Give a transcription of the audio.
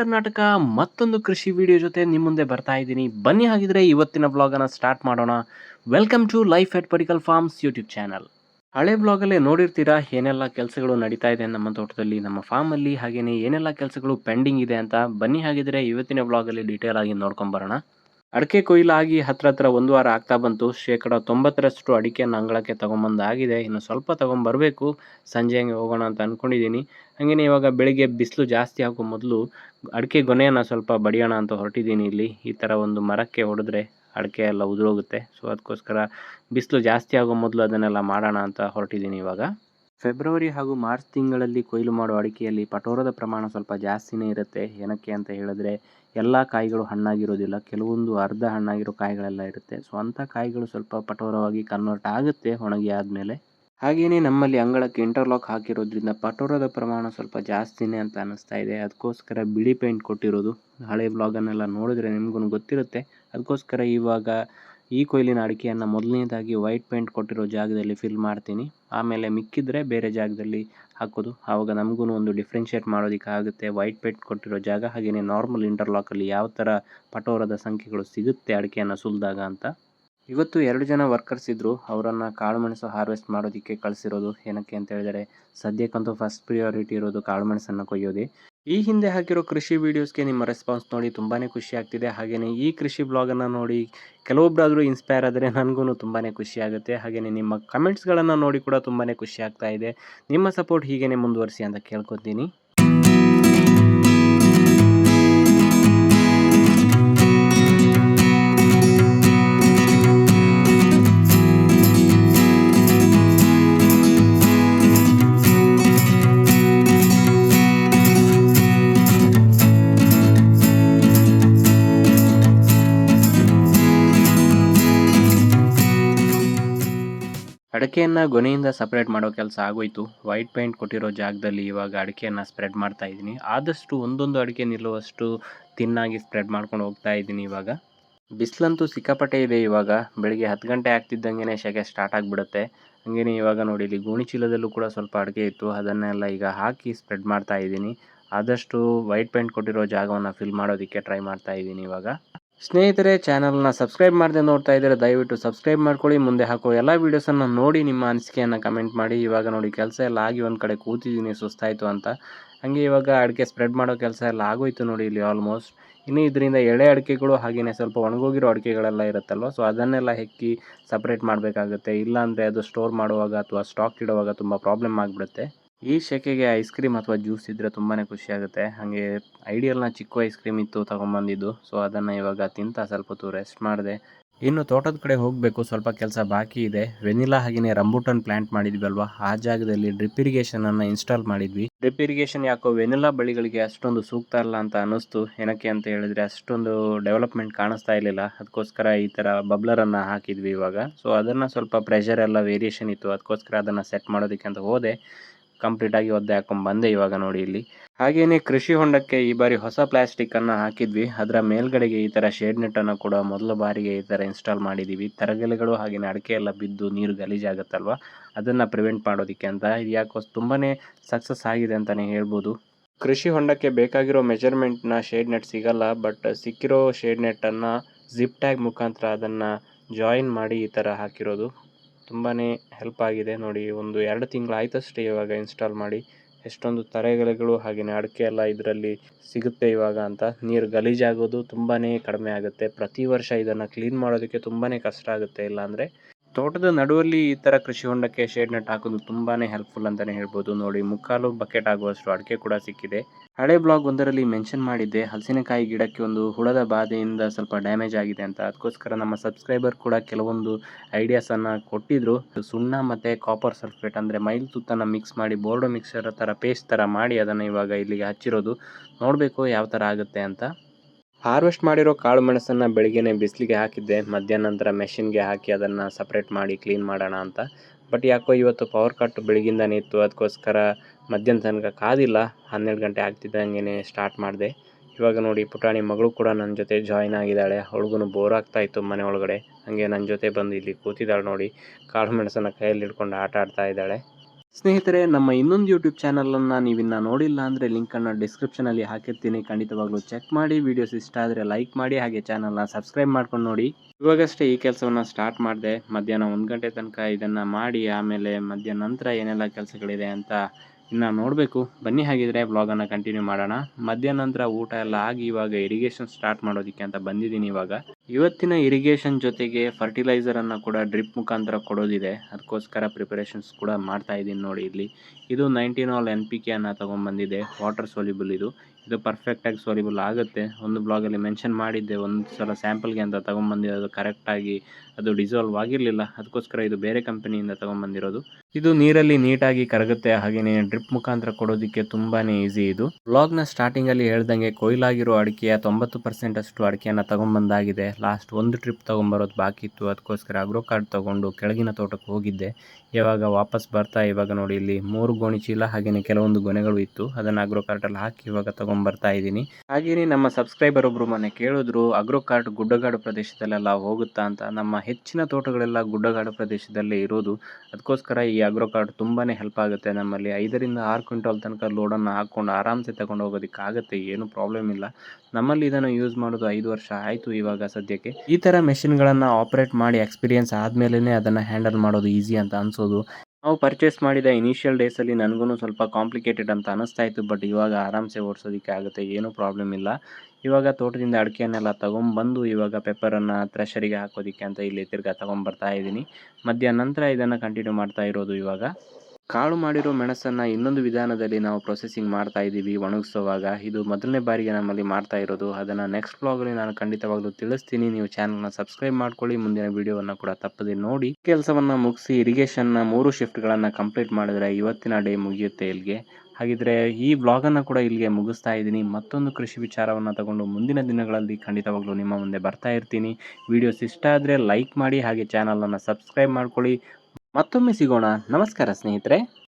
ಕರ್ನಾಟಕ ಮತ್ತೊಂದು ಕೃಷಿ ವಿಡಿಯೋ ಜೊತೆ ನಿಮ್ಮ ಮುಂದೆ ಬರ್ತಾ ಇದ್ದೀನಿ. ಬನ್ನಿ ಹಾಗಿದ್ರೆ ಇವತ್ತಿನ ಬ್ಲಾಗನ್ನು ಸ್ಟಾರ್ಟ್ ಮಾಡೋಣ. Welcome to life at Padikal farms YouTube channel ಹಳೆ ಬ್ಲಾಗಲ್ಲೇ ನೋಡಿರ್ತೀರಾ ಏನೆಲ್ಲ ಕೆಲಸಗಳು ನಡೀತಾ ಇದೆ ನಮ್ಮ ತೋಟದಲ್ಲಿ, ನಮ್ಮ ಫಾರ್ಮಲ್ಲಿ ಹಾಗೆಯೇ ಏನೆಲ್ಲ ಕೆಲಸಗಳು ಪೆಂಡಿಂಗ್ ಇದೆ ಅಂತ. ಬನ್ನಿ ಹಾಗಿದ್ರೆ ಇವತ್ತಿನ ಬ್ಲಾಗಲ್ಲಿ ಡೀಟೇಲ್ ಆಗಿ ನೋಡ್ಕೊಂಬರೋಣ ಅಡಿಕೆ ಕೊಯ್ಲಾಗಿ ಹತ್ರ ಹತ್ರ ಒಂದು ವಾರ ಆಗ್ತಾ ಬಂತು. ಶೇಕಡ ತೊಂಬತ್ತರಷ್ಟು ಅಡಿಕೆಯನ್ನು ಅಂಗಳಕ್ಕೆ ತೊಗೊಂಬಂದಾಗಿದೆ. ಇನ್ನು ಸ್ವಲ್ಪ ತೊಗೊಂಬರಬೇಕು. ಸಂಜೆ ಹಂಗೆ ಹೋಗೋಣ ಅಂತ ಅಂದ್ಕೊಂಡಿದ್ದೀನಿ ಹಾಗೆಯೇ ಇವಾಗ ಬೆಳಿಗ್ಗೆ ಬಿಸಿಲು ಜಾಸ್ತಿ ಆಗೋ ಮೊದಲು ಅಡಿಕೆ ಗೊನೆಯನ್ನು ಸ್ವಲ್ಪ ಬಡಿಯೋಣ ಅಂತ ಹೊರಟಿದ್ದೀನಿ ಇಲ್ಲಿ. ಈ ಥರ ಒಂದು ಮರಕ್ಕೆ ಹೊಡೆದ್ರೆ ಅಡಿಕೆ ಎಲ್ಲ ಉದುರೋಗುತ್ತೆ. ಸೊ, ಅದಕ್ಕೋಸ್ಕರ ಬಿಸಿಲು ಜಾಸ್ತಿ ಆಗೋ ಮೊದಲು ಅದನ್ನೆಲ್ಲ ಮಾಡೋಣ ಅಂತ ಹೊರಟಿದ್ದೀನಿ ಇವಾಗ. ಫೆಬ್ರವರಿ ಹಾಗೂ ಮಾರ್ಚ್ ತಿಂಗಳಲ್ಲಿ ಕೊಯ್ಲು ಮಾಡುವ ಅಡಿಕೆಯಲ್ಲಿ ಪಟೋರದ ಪ್ರಮಾಣ ಸ್ವಲ್ಪ ಜಾಸ್ತಿನೇ ಇರುತ್ತೆ. ಏನಕ್ಕೆ ಅಂತ ಹೇಳಿದ್ರೆ, ಎಲ್ಲ ಕಾಯಿಗಳು ಹಣ್ಣಾಗಿರೋದಿಲ್ಲ. ಕೆಲವೊಂದು ಅರ್ಧ ಹಣ್ಣಾಗಿರೋ ಕಾಯಿಗಳೆಲ್ಲ ಇರುತ್ತೆ. ಸೊ ಅಂಥ ಕಾಯಿಗಳು ಸ್ವಲ್ಪ ಪಟೋರವಾಗಿ ಕನ್ವರ್ಟ್ ಆಗುತ್ತೆ ಒಣಗಿ ಆದಮೇಲೆ. ಹಾಗೆಯೇ ನಮ್ಮಲ್ಲಿ ಅಂಗಳಕ್ಕೆ ಇಂಟರ್ಲಾಕ್ ಹಾಕಿರೋದ್ರಿಂದ ಪಟೋರದ ಪ್ರಮಾಣ ಸ್ವಲ್ಪ ಜಾಸ್ತಿನೇ ಅಂತ ಅನ್ನಿಸ್ತಾ ಇದೆ. ಅದಕ್ಕೋಸ್ಕರ ಬಿಳಿ ಪೇಂಟ್ ಕೊಟ್ಟಿರೋದು. ಹಳೆ ಬ್ಲಾಗನ್ನೆಲ್ಲ ನೋಡಿದ್ರೆ ನಿಮಗೂ ಗೊತ್ತಿರುತ್ತೆ. ಅದಕ್ಕೋಸ್ಕರ ಇವಾಗ ಈ ಕೊಯ್ಲಿನ ಅಡಿಕೆಯನ್ನು ಮೊದಲನೇದಾಗಿ ವೈಟ್ ಪೇಂಟ್ ಕೊಟ್ಟಿರೋ ಜಾಗದಲ್ಲಿ ಫಿಲ್ ಮಾಡ್ತೀನಿ. ಆಮೇಲೆ ಮಿಕ್ಕಿದ್ರೆ ಬೇರೆ ಜಾಗದಲ್ಲಿ ಹಾಕೋದು. ಆವಾಗ ನಮಗೂ ಒಂದು ಡಿಫ್ರೆನ್ಷಿಯೇಟ್ ಮಾಡೋದಕ್ಕೆ ಆಗುತ್ತೆ. ವೈಟ್ ಪೇಂಟ್ ಕೊಟ್ಟಿರೋ ಜಾಗ ಹಾಗೆಯೇ ನಾರ್ಮಲ್ ಇಂಟರ್ಲಾಕಲ್ಲಿ ಯಾವ ಥರ ಪಟೋರದ ಸಂಖ್ಯೆಗಳು ಸಿಗುತ್ತೆ ಅಡಿಕೆಯನ್ನು ಸುಲಿದಾಗ ಅಂತ. ಇವತ್ತು ಎರಡು ಜನ ವರ್ಕರ್ಸ್ ಇದ್ದರು ಅವರನ್ನು ಕಾಳುಮೆಣಸು ಹಾರ್ವೆಸ್ಟ್ ಮಾಡೋದಕ್ಕೆ ಕಳಿಸಿರೋದು. ಏನಕ್ಕೆ ಅಂತ ಹೇಳಿದರೆ ಸದ್ಯಕ್ಕಂತೂ ಫಸ್ಟ್ ಪ್ರಿಯೋರಿಟಿ ಇರೋದು ಕಾಳುಮೆಣಸನ್ನು ಕೊಯ್ಯೋದೇ. ಈ ಹಿಂದೆ ಹಾಕಿರೋ ಕೃಷಿ ವೀಡಿಯೋಸ್ಗೆ ನಿಮ್ಮ ರೆಸ್ಪಾನ್ಸ್ ನೋಡಿ ತುಂಬಾ ಖುಷಿ ಆಗ್ತಿದೆ. ಹಾಗೆಯೇ ಈ ಕೃಷಿ ಬ್ಲಾಗನ್ನು ನೋಡಿ ಕೆಲವೊಬ್ಬರಾದರೂ ಇನ್ಸ್ಪೈರ್ ಆದರೆ ನನಗೂ ತುಂಬಾ ಖುಷಿ ಆಗುತ್ತೆ. ಹಾಗೆಯೇ ನಿಮ್ಮ ಕಮೆಂಟ್ಸ್ಗಳನ್ನು ನೋಡಿ ಕೂಡ ತುಂಬಾ ಖುಷಿ ಆಗ್ತಾ ಇದೆ. ನಿಮ್ಮ ಸಪೋರ್ಟ್ ಹೀಗೇ ಮುಂದುವರಿಸಿ ಅಂತ ಕೇಳ್ಕೊತೀನಿ. ಅಡಿಕೆಯನ್ನು ಗೊನೆಯಿಂದ ಸಪ್ರೇಟ್ ಮಾಡೋ ಕೆಲಸ ಆಗೋಯ್ತು. ವೈಟ್ ಪೇಂಟ್ ಕೊಟ್ಟಿರೋ ಜಾಗದಲ್ಲಿ ಇವಾಗ ಅಡಿಕೆಯನ್ನು ಸ್ಪ್ರೆಡ್ ಮಾಡ್ತಾ ಇದ್ದೀನಿ. ಆದಷ್ಟು ಒಂದೊಂದು ಅಡಿಕೆ ನಿಲ್ಲುವಷ್ಟು ತಿನ್ನಾಗಿ ಸ್ಪ್ರೆಡ್ ಮಾಡ್ಕೊಂಡು ಹೋಗ್ತಾ ಇದ್ದೀನಿ ಇವಾಗ. ಬಿಸಿಲಂತೂ ಸಿಕ್ಕಾಪಟ್ಟೆ ಇದೆ ಇವಾಗ. ಬೆಳಿಗ್ಗೆ ಹತ್ತು ಗಂಟೆ ಆಗ್ತಿದ್ದಂಗೆ ಶೆಕೆ ಸ್ಟಾರ್ಟ್ ಆಗಿಬಿಡುತ್ತೆ. ಹಂಗೇನೆ ಇವಾಗ ನೋಡಿ, ಇಲ್ಲಿ ಗೋಣಿ ಚೀಲದಲ್ಲೂ ಕೂಡ ಸ್ವಲ್ಪ ಅಡಿಕೆ ಇತ್ತು. ಅದನ್ನೆಲ್ಲ ಈಗ ಹಾಕಿ ಸ್ಪ್ರೆಡ್ ಮಾಡ್ತಾ ಇದ್ದೀನಿ. ಆದಷ್ಟು ವೈಟ್ ಪೇಂಟ್ ಕೊಟ್ಟಿರೋ ಜಾಗವನ್ನು ಫಿಲ್ ಮಾಡೋದಕ್ಕೆ ಟ್ರೈ ಮಾಡ್ತಾ ಇದ್ದೀನಿ ಇವಾಗ. ಸ್ನೇಹಿತರೆ ಚಾನಲ್ನ ಸಬ್ಸ್ಕ್ರೈಬ್ ಮಾಡದೆ ನೋಡ್ತಾ ಇದ್ದರೆ ದಯವಿಟ್ಟು ಸಬ್ಸ್ಕ್ರೈಬ್ ಮಾಡ್ಕೊಳ್ಳಿ. ಮುಂದೆ ಹಾಕೋ ಎಲ್ಲ ವೀಡಿಯೋಸನ್ನು ನೋಡಿ ನಿಮ್ಮ ಅನಿಸಿಕೆಯನ್ನು ಕಮೆಂಟ್ ಮಾಡಿ. ಇವಾಗ ನೋಡಿ ಕೆಲಸ ಎಲ್ಲ ಆಗಿ ಒಂದು ಕಡೆ ಕೂತಿದ್ದೀನಿ, ಸುಸ್ತಾಯಿತು ಅಂತ. ಹಾಗೆ ಇವಾಗ ಅಡಿಕೆ ಸ್ಪ್ರೆಡ್ ಮಾಡೋ ಕೆಲಸ ಎಲ್ಲ ಆಗೋಯ್ತು ನೋಡಿ ಇಲ್ಲಿ ಆಲ್ಮೋಸ್ಟ್ ಇನ್ನು ಇದರಿಂದ ಎಳೆ ಅಡಿಕೆಗಳು ಹಾಗೆಯೇ ಸ್ವಲ್ಪ ಒಣಗೋಗಿರೋ ಅಡಿಕೆಗಳೆಲ್ಲ ಇರುತ್ತಲ್ವ ಸೊ ಅದನ್ನೆಲ್ಲ ಹೆಕ್ಕಿ ಸಪ್ರೇಟ್ ಮಾಡಬೇಕಾಗುತ್ತೆ. ಇಲ್ಲಾಂದರೆ ಅದು ಸ್ಟೋರ್ ಮಾಡುವಾಗ ಅಥವಾ ಸ್ಟಾಕ್ ಇಡುವಾಗ ತುಂಬ ಪ್ರಾಬ್ಲಮ್ ಆಗಿಬಿಡುತ್ತೆ. ಈ ಶೆಕೆಗೆ ಐಸ್ ಕ್ರೀಮ್ ಅಥವಾ ಜ್ಯೂಸ್ ಇದ್ದರೆ ತುಂಬಾ ಖುಷಿಯಾಗುತ್ತೆ ಹಾಗೆ ಐಡಿಯಲ್ನ ಚಿಕ್ಕ ಐಸ್ ಕ್ರೀಮ್ ಇತ್ತು ತೊಗೊಂಬಂದಿದ್ದು. ಸೊ ಅದನ್ನು ಇವಾಗ ತಿಂತ ಸ್ವಲ್ಪ ಹೊತ್ತು ರೆಸ್ಟ್ ಮಾಡಿದೆ. ಇನ್ನು ತೋಟದ ಕಡೆ ಹೋಗಬೇಕು. ಸ್ವಲ್ಪ ಕೆಲಸ ಬಾಕಿ ಇದೆ. ವೆನಿಲಾ ಹಾಗೆಯೇ ರಂಬೂಟನ್ ಪ್ಲಾಂಟ್ ಮಾಡಿದ್ವಿ ಅಲ್ವಾ ಆ ಜಾಗದಲ್ಲಿ ಡ್ರಿಪ್ ಇರಿಗೇಷನನ್ನು ಇನ್ಸ್ಟಾಲ್ ಮಾಡಿದ್ವಿ. ಡ್ರಿಪ್ ಇರಿಗೇಷನ್ ಯಾಕೋ ವೆನಿಲಾ ಬಳ್ಳಿಗಳಿಗೆ ಅಷ್ಟೊಂದು ಸೂಕ್ತ ಅಲ್ಲ ಅಂತ ಅನ್ನಿಸ್ತು. ಏನಕ್ಕೆ ಅಂತ ಹೇಳಿದ್ರೆ ಅಷ್ಟೊಂದು ಡೆವಲಪ್ಮೆಂಟ್ ಕಾಣಿಸ್ತಾ ಇರಲಿಲ್ಲ. ಅದಕ್ಕೋಸ್ಕರ ಈ ಥರ ಬಬ್ಲರನ್ನು ಹಾಕಿದ್ವಿ ಇವಾಗ. ಸೊ ಅದನ್ನು ಸ್ವಲ್ಪ ಪ್ರೆಷರ್ ಎಲ್ಲ ವೇರಿಯೇಷನ್ ಇತ್ತು. ಅದಕ್ಕೋಸ್ಕರ ಅದನ್ನು ಸೆಟ್ ಮಾಡೋದಕ್ಕೆ ಅಂತ ಹೋದೆ. ಕಂಪ್ಲೀಟಾಗಿ ಒದ್ದೆ ಹಾಕೊಂಡ್ ಬಂದೆ ಇವಾಗ ನೋಡಿ ಇಲ್ಲಿ. ಹಾಗೆಯೇ ಕೃಷಿ ಹೊಂಡಕ್ಕೆ ಈ ಬಾರಿ ಹೊಸ ಪ್ಲಾಸ್ಟಿಕ್ಕನ್ನು ಹಾಕಿದ್ವಿ. ಅದರ ಮೇಲ್ಗಡೆಗೆ ಈ ಥರ ಶೇಡ್ ನೆಟ್ಟನ್ನು ಕೂಡ ಮೊದಲ ಬಾರಿಗೆ ಈ ಥರ ಇನ್ಸ್ಟಾಲ್ ಮಾಡಿದ್ದೀವಿ ತರಗೆಲೆಗಳು ಹಾಗೆಯೇ ಅಡಿಕೆ ಎಲ್ಲ ಬಿದ್ದು ನೀರು ಗಲೀಜಾಗುತ್ತಲ್ವ ಅದನ್ನು ಪ್ರಿವೆಂಟ್ ಮಾಡೋದಕ್ಕೆ ಅಂತ. ಇದು ಯಾಕೋ ತುಂಬಾ ಸಕ್ಸಸ್ ಆಗಿದೆ ಅಂತಲೇ ಹೇಳ್ಬೋದು. ಕೃಷಿ ಹೊಂಡಕ್ಕೆ ಬೇಕಾಗಿರೋ ಮೆಜರ್ಮೆಂಟ್ನ ಶೇಡ್ ನೆಟ್ ಸಿಗಲ್ಲ. ಬಟ್ ಸಿಕ್ಕಿರೋ ಶೇಡ್ ನೆಟ್ಟನ್ನು ಜಿಪ್ ಟ್ಯಾಗ್ ಮುಖಾಂತರ ಅದನ್ನು ಜಾಯಿನ್ ಮಾಡಿ ಈ ಥರ ಹಾಕಿರೋದು. ತುಂಬಾ ಹೆಲ್ಪ್ ಆಗಿದೆ ನೋಡಿ. ಒಂದು ಎರಡು ತಿಂಗಳು ಆಯ್ತಷ್ಟೇ ಇವಾಗ ಇನ್ಸ್ಟಾಲ್ ಮಾಡಿ. ಎಷ್ಟೊಂದು ತರೆಗೆಲೆಗಳು ಹಾಗೆಯೇ ಅಡಿಕೆ ಎಲ್ಲ ಇದರಲ್ಲಿ ಸಿಗುತ್ತೆ ಇವಾಗ ಅಂತ. ನೀರು ಗಲೀಜಾಗೋದು ತುಂಬಾ ಕಡಿಮೆ ಆಗುತ್ತೆ. ಪ್ರತಿ ವರ್ಷ ಇದನ್ನು ಕ್ಲೀನ್ ಮಾಡೋದಕ್ಕೆ ತುಂಬಾ ಕಷ್ಟ ಆಗುತ್ತೆ ಇಲ್ಲಾಂದರೆ. ತೋಟದ ನಡುವಲ್ಲಿ ಈ ಥರ ಕೃಷಿ ಹೊಂಡಕ್ಕೆ ಶೇಡ್ ನೆಟ್ ಹಾಕೋದು ತುಂಬಾ ಹೆಲ್ಪ್ಫುಲ್ ಅಂತಲೇ ಹೇಳ್ಬೋದು. ನೋಡಿ, ಮುಕ್ಕಾಲು ಬಕೆಟ್ ಆಗುವಷ್ಟು ಅಡಿಕೆ ಕೂಡ ಸಿಕ್ಕಿದೆ. ಹಳೆ ಬ್ಲಾಗ್ ಒಂದರಲ್ಲಿ ಮೆನ್ಷನ್ ಮಾಡಿದ್ದೆ, ಹಲಸಿನಕಾಯಿ ಗಿಡಕ್ಕೆ ಒಂದು ಹುಳದ ಬಾಧೆಯಿಂದ ಸ್ವಲ್ಪ ಡ್ಯಾಮೇಜ್ ಆಗಿದೆ ಅಂತ. ಅದಕ್ಕೋಸ್ಕರ ನಮ್ಮ ಸಬ್ಸ್ಕ್ರೈಬರ್ ಕೂಡ ಕೆಲವೊಂದು ಐಡಿಯಾಸನ್ನು ಕೊಟ್ಟಿದ್ರು. ಸುಣ್ಣ ಮತ್ತು ಕಾಪರ್ ಸಲ್ಫೇಟ್ ಅಂದರೆ ಮೈಲ್ ತುತ್ತನ್ನು ಮಿಕ್ಸ್ ಮಾಡಿ, ಬೋರ್ಡೋ ಮಿಕ್ಸರ್ ಥರ ಪೇಸ್ಟ್ ಥರ ಮಾಡಿ ಅದನ್ನು ಇವಾಗ ಇಲ್ಲಿಗೆ ಹಚ್ಚಿರೋದು. ನೋಡಬೇಕು ಯಾವ ಥರ ಆಗುತ್ತೆ ಅಂತ. ಹಾರ್ವೆಸ್ಟ್ ಮಾಡಿರೋ ಕಾಳು ಮೆಣಸನ್ನು ಬೆಳಿಗ್ಗೆನೆ ಬಿಸಿಲಿಗೆ ಹಾಕಿದ್ದೆ, ಮಧ್ಯಾಹ್ನ ನಂತರ ಮೆಷಿನ್ಗೆ ಹಾಕಿ ಅದನ್ನು ಸಪ್ರೇಟ್ ಮಾಡಿ ಕ್ಲೀನ್ ಮಾಡೋಣ ಅಂತ. ಬಟ್ ಯಾಕೋ ಇವತ್ತು ಪವರ್ ಕಟ್ ಬೆಳಗಿಂದನೇ ಇತ್ತು ಅದಕ್ಕೋಸ್ಕರ ಮಧ್ಯಾಹ್ನ ತನಕ ಕಾದಿಲ್ಲ. ಹನ್ನೆರಡು ಗಂಟೆ ಆಗ್ತಿದ್ದಂಗೆ ಸ್ಟಾರ್ಟ್ ಮಾಡಿದೆ. ಇವಾಗ ನೋಡಿ ಪುಟಾಣಿ ಮಗಳು ಕೂಡ ನನ್ನ ಜೊತೆ ಜಾಯ್ನ್ ಆಗಿದ್ದಾಳೆ. ಅವಳಿಗೂ ಬೋರ್ ಆಗ್ತಾ ಇತ್ತು ಮನೆ ಒಳಗಡೆ. ಹಾಗೆ ನನ್ನ ಜೊತೆ ಬಂದು ಇಲ್ಲಿ ಕೂತಿದ್ದಾಳೆ ನೋಡಿ. ಕಾಳು ಮೆಣಸನ್ನು ಕೈಯಲ್ಲಿ ಹಿಡ್ಕೊಂಡು ಆಟ ಆಡ್ತಾ ಇದ್ದಾಳೆ. ಸ್ನೇಹಿತರೆ, ನಮ್ಮ ಇನ್ನೊಂದು ಯೂಟ್ಯೂಬ್ ಚಾನಲನ್ನು ನೀವಿನ್ನ ನೋಡಿಲ್ಲ ಅಂದರೆ ಲಿಂಕನ್ನು ಡಿಸ್ಕ್ರಿಪ್ಷನಲ್ಲಿ ಹಾಕಿರ್ತೀನಿ. ಖಂಡಿತವಾಗ್ಲೂ ಚೆಕ್ ಮಾಡಿ. ವೀಡಿಯೋಸ್ ಇಷ್ಟ ಆದರೆ ಲೈಕ್ ಮಾಡಿ. ಹಾಗೆ ಚಾನಲ್ನ ಸಬ್ಸ್ಕ್ರೈಬ್ ಮಾಡ್ಕೊಂಡು ನೋಡಿ. ಇವಾಗಷ್ಟೇ ಈ ಕೆಲಸವನ್ನು ಸ್ಟಾರ್ಟ್ ಮಾಡಿದೆ. ಮಧ್ಯಾಹ್ನ ಒಂದು ಗಂಟೆ ತನಕ ಇದನ್ನು ಮಾಡಿ. ಆಮೇಲೆ ಮಧ್ಯಾಹ್ನ ನಂತರ ಏನೆಲ್ಲ ಕೆಲಸಗಳಿದೆ ಅಂತ ಇನ್ನು ನೋಡಬೇಕು. ಬನ್ನಿ ಹಾಗಿದ್ರೆ ವ್ಲಾಗನ್ನು ಕಂಟಿನ್ಯೂ ಮಾಡೋಣ. ಮಧ್ಯಾಹ್ನ ನಂತರ ಊಟ ಎಲ್ಲ ಆಗಿ ಇವಾಗ ಇರಿಗೇಷನ್ ಸ್ಟಾರ್ಟ್ ಮಾಡೋದಕ್ಕೆ ಅಂತ ಬಂದಿದ್ದೀನಿ ಇವಾಗ. ಇವತ್ತಿನ ಇರಿಗೇಷನ್ ಜೊತೆಗೆ ಫರ್ಟಿಲೈಸರನ್ನು ಕೂಡ ಡ್ರಿಪ್ ಮುಖಾಂತರ ಕೊಡೋದಿದೆ. ಅದಕ್ಕೋಸ್ಕರ ಪ್ರಿಪರೇಷನ್ಸ್ ಕೂಡ ಮಾಡ್ತಾ ಇದ್ದೀನಿ ನೋಡಿ ಇಲ್ಲಿ. ಇದು nineteen all N P K ಅನ್ನು ತೊಗೊಂಬಂದಿದೆ. ವಾಟರ್ ಸೊಲ್ಯೂಬಲ್ ಇದು. ಇದು ಪರ್ಫೆಕ್ಟಾಗಿ ಸೋಲಿಬಲ್ ಆಗುತ್ತೆ. ಒಂದು ಬ್ಲಾಗಲ್ಲಿ ಮೆನ್ಷನ್ ಮಾಡಿದ್ದೆ, ಒಂದು ಸಲ ಸ್ಯಾಂಪಲ್ಗೆ ಅಂತ ತೊಗೊಂಬಂದಿದ್ದು ಅದು ಕರೆಕ್ಟಾಗಿ ಅದು ಡಿಸಾಲ್ವ್ ಆಗಿರಲಿಲ್ಲ. ಅದಕ್ಕೋಸ್ಕರ ಇದು ಬೇರೆ ಕಂಪನಿಯಿಂದ ತೊಗೊಂಬಂದಿರೋದು. ಇದು ನೀರಲ್ಲಿ ನೀಟಾಗಿ ಕರಗುತ್ತೆ ಹಾಗೆಯೇ ಡ್ರಿಪ್ ಮುಖಾಂತರ ಕೊಡೋದಕ್ಕೆ ತುಂಬಾನೇ ಈಸಿ ಇದು. ಬ್ಲಾಗ್ನ ಸ್ಟಾರ್ಟಿಂಗಲ್ಲಿ ಹೇಳ್ದಂಗೆ ಕೊಯ್ಲಾಗಿರೋ ಅಡಿಕೆಯ ತೊಂಬತ್ತು ಪರ್ಸೆಂಟ್ ಅಷ್ಟು ಅಡಿಕೆಯನ್ನು ತಗೊಂಬಂದಾಗಿದೆ. ಲಾಸ್ಟ್ ಒಂದು ಟ್ರಿಪ್ ತೊಗೊಂಬರೋದು ಬಾಕಿ ಇತ್ತು. ಅದಕ್ಕೋಸ್ಕರ ಅಗ್ರೋ ಕಾರ್ಡ್ ತೊಗೊಂಡು ಕೆಳಗಿನ ತೋಟಕ್ಕೆ ಹೋಗಿದ್ದೆ. ಇವಾಗ ವಾಪಸ್ ಬರ್ತಾ ಇವಾಗ ನೋಡಿ, ಇಲ್ಲಿ ಮೂರು ಗೋಣಿ ಚೀಲ ಹಾಗೆಯೇ ಕೆಲವೊಂದು ಗೊನೆಗಳು ಇತ್ತು. ಅದನ್ನು ಅಗ್ರೋ ಕಾರ್ಟಲ್ಲಿ ಹಾಕಿ ಇವಾಗ ತಗೊಂಡ್ಬರ್ತಾ ಇದ್ದೀನಿ. ಹಾಗೆಯೇ ನಮ್ಮ ಸಬ್ಸ್ಕ್ರೈಬರ್ ಒಬ್ಬರು ಮೊನ್ನೆ ಕೇಳಿದ್ರು ಅಗ್ರೋ ಕಾರ್ಟ್ ಗುಡ್ಡಗಾಡು ಪ್ರದೇಶದಲ್ಲೆಲ್ಲ ಹೋಗುತ್ತಾ ಅಂತ. ನಮ್ಮ ಹೆಚ್ಚಿನ ತೋಟಗಳೆಲ್ಲ ಗುಡ್ಡಗಾಡು ಪ್ರದೇಶದಲ್ಲೇ ಇರೋದು. ಅದಕ್ಕೋಸ್ಕರ ಈ ಅಗ್ರೋ ಕಾರ್ಟ್ ತುಂಬಾ ಹೆಲ್ಪ್ ಆಗುತ್ತೆ ನಮ್ಮಲ್ಲಿ. ಐದರಿಂದ ಆರು ಕ್ವಿಂಟಲ್ ತನಕ ಲೋಡನ್ನು ಹಾಕ್ಕೊಂಡು ಆರಾಮ್ಸೆ ತಗೊಂಡು ಹೋಗೋದಕ್ಕೆ ಆಗುತ್ತೆ ಏನು ಪ್ರಾಬ್ಲಮ್ ಇಲ್ಲ. ನಮ್ಮಲ್ಲಿ ಇದನ್ನು ಯೂಸ್ ಮಾಡೋದು ಐದು ವರ್ಷ ಆಯಿತು ಇವಾಗ ಸದ್ಯಕ್ಕೆ. ಈ ಥರ ಮೆಷಿನ್ಗಳನ್ನು ಆಪರೇಟ್ ಮಾಡಿ ಎಕ್ಸ್ಪೀರಿಯನ್ಸ್ ಆದಮೇಲೆ ಅದನ್ನು ಹ್ಯಾಂಡಲ್ ಮಾಡೋದು ಈಸಿ ಅಂತ ಅನಿಸೋದು. ನಾವು ಪರ್ಚೇಸ್ ಮಾಡಿದ ಇನಿಷಿಯಲ್ ಡೇಸಲ್ಲಿ ನನಗೂ ಸ್ವಲ್ಪ ಕಾಂಪ್ಲಿಕೇಟೆಡ್ ಅಂತ ಅನಿಸ್ತಾ ಇತ್ತು ಬಟ್ ಇವಾಗ ಆರಾಮ್ಸೆ ಓಡಿಸೋದಕ್ಕೆ ಆಗುತ್ತೆ, ಏನೂ ಪ್ರಾಬ್ಲಮ್ ಇಲ್ಲ. ಇವಾಗ ತೋಟದಿಂದ ಅಡಿಕೆಯನ್ನೆಲ್ಲ ತೊಗೊಂಬಂದು ಇವಾಗ ಪೆಪ್ಪರನ್ನು ಥ್ರೆಷರಿಗೆ ಹಾಕೋದಕ್ಕೆ ಅಂತ ಇಲ್ಲಿ ತಿರ್ಗಾ ತೊಗೊಂಬರ್ತಾ ಇದ್ದೀನಿ. ಮಧ್ಯಾಹ್ನ ನಂತರ ಇದನ್ನು ಕಂಟಿನ್ಯೂ ಮಾಡ್ತಾ ಇರೋದು ಇವಾಗ. ಕಾಳು ಮಾಡಿರೋ ಮೆಣಸನ್ನು ಇನ್ನೊಂದು ವಿಧಾನದಲ್ಲಿ ನಾವು ಪ್ರೊಸೆಸಿಂಗ್ ಮಾಡ್ತಾ ಇದ್ದೀವಿ ಒಣಗಿಸುವಾಗ. ಇದು ಮೊದಲನೇ ಬಾರಿಗೆ ನಮ್ಮಲ್ಲಿ ಮಾಡ್ತಾ ಇರೋದು. ಅದನ್ನು ನೆಕ್ಸ್ಟ್ ಬ್ಲಾಗಲ್ಲಿ ನಾನು ಖಂಡಿತವಾಗ್ಲೂ ತಿಳಿಸ್ತೀನಿ. ನೀವು ಚಾನಲ್ನ ಸಬ್ಸ್ಕ್ರೈಬ್ ಮಾಡ್ಕೊಳ್ಳಿ. ಮುಂದಿನ ವಿಡಿಯೋವನ್ನು ಕೂಡ ತಪ್ಪದೆ ನೋಡಿ. ಕೆಲಸವನ್ನು ಮುಗಿಸಿ ಇರಿಗೇಷನ್ನ ಮೂರು ಶಿಫ್ಟ್ಗಳನ್ನು ಕಂಪ್ಲೀಟ್ ಮಾಡಿದರೆ ಇವತ್ತಿನ ಡೇ ಮುಗಿಯುತ್ತೆ ಇಲ್ಲಿಗೆ. ಹಾಗಿದ್ರೆ ಈ ಬ್ಲಾಗನ್ನು ಕೂಡ ಇಲ್ಲಿಗೆ ಮುಗಿಸ್ತಾ ಇದ್ದೀನಿ. ಮತ್ತೊಂದು ಕೃಷಿ ವಿಚಾರವನ್ನು ತಗೊಂಡು ಮುಂದಿನ ದಿನಗಳಲ್ಲಿ ಖಂಡಿತವಾಗ್ಲೂ ನಿಮ್ಮ ಮುಂದೆ ಬರ್ತಾ ಇರ್ತೀನಿ. ವಿಡಿಯೋಸ್ ಇಷ್ಟ ಆದರೆ ಲೈಕ್ ಮಾಡಿ ಹಾಗೆ ಚಾನಲನ್ನು ಸಬ್ಸ್ಕ್ರೈಬ್ ಮಾಡ್ಕೊಳ್ಳಿ. ಮತ್ತೊಮ್ಮೆ ಸಿಗೋಣ. ನಮಸ್ಕಾರ ಸ್ನೇಹಿತರೆ.